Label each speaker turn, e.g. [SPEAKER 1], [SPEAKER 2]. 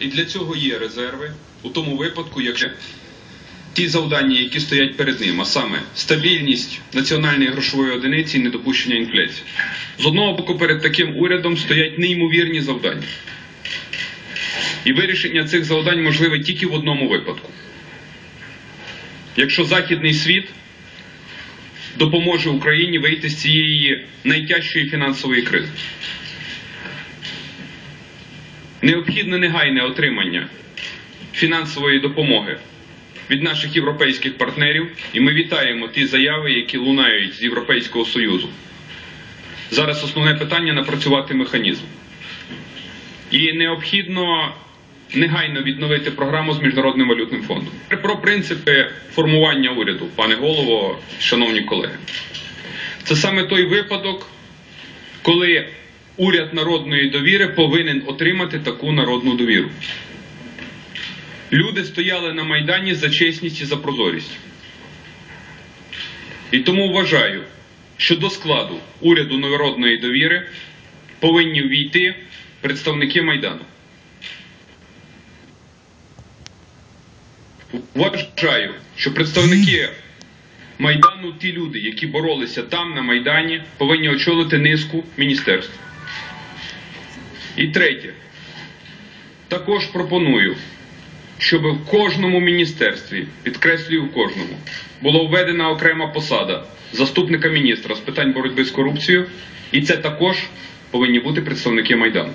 [SPEAKER 1] І для цього є резерви у тому випадку, якщо ті завдання, які стоять перед ним, а саме стабільність національної грошової одиниці і недопущення інфляції. З одного боку, перед таким урядом стоять неймовірні завдання. І вирішення цих завдань можливе тільки в одному випадку. Якщо Західний світ допоможе Україні вийти з цієї найтяжчої фінансової кризи. Необхідне негайне отримання фінансової допомоги від наших європейських партнерів, і ми вітаємо ті заяви, які лунають з Європейського Союзу. Зараз основне питання напрацювати механізм. І необхідно негайно відновити програму з Міжнародним валютним фондом. Про принципи формування уряду, пане голово, шановні колеги. Це саме той випадок, коли уряд народної довіри повинен отримати таку народну довіру. Люди стояли на Майдані за чесність і за прозорість. І тому вважаю, що до складу уряду народної довіри повинні ввійти представники Майдану. Вважаю, що представники Майдану, ті люди, які боролися там на Майдані, повинні очолити низку міністерств. І третє. Також пропоную, щоб в кожному міністерстві, підкреслюю в кожному, була введена окрема посада заступника міністра з питань боротьби з корупцією, і це також повинні бути представники Майдану.